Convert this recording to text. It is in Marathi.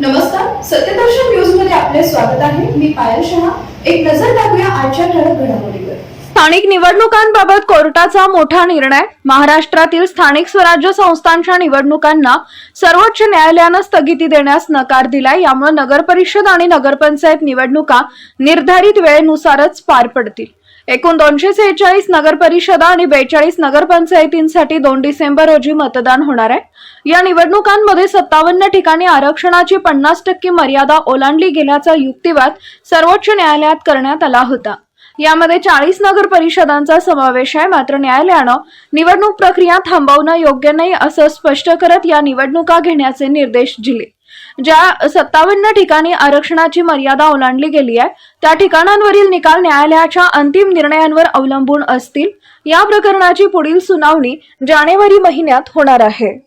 नमस्कार सत्यदर्शन न्यूजमध्ये आपले स्वागत आहे. मी पायल शहा. एक नजर टाकूया आजच्या ठळक घडामोडीवर. स्थानिक निवडणुकांबाबत कोर्टाचा मोठा निर्णय. महाराष्ट्रातील स्थानिक स्वराज्य संस्थांच्या निवडणुकांना सर्वोच्च न्यायालयानं स्थगिती देण्यास नकार दिलाय. यामुळे नगर परिषद आणि नगरपंचायत निवडणुका निर्धारित वेळेनुसारच पार पडतील. एकूण दोनशे सेहेचाळीस नगर परिषदा आणि बेचाळीस नगरपंचायतींसाठी दोन डिसेंबर रोजी मतदान होणार आहे. या निवडणुकांमध्ये सत्तावन्न ठिकाणी आरक्षणाची पन्नास टक्के मर्यादा ओलांडली गेल्याचा युक्तिवाद सर्वोच्च न्यायालयात करण्यात आला होता. यामध्ये चाळीस नगर परिषदांचा समावेश आहे मात्र न्यायालयानं निवडणूक प्रक्रिया थांबवणं योग्य नाही असं स्पष्ट करत या निवडणुका घेण्याचे निर्देश दिले. ज्या सत्तावन्न ठिकाणी आरक्षणाची मर्यादा ओलांडली गेली आहे त्या ठिकाणांवरील निकाल न्यायालयाच्या अंतिम निर्णयांवर अवलंबून असतील. या प्रकरणाची पुढील सुनावणी जानेवारी महिन्यात होणार आहे.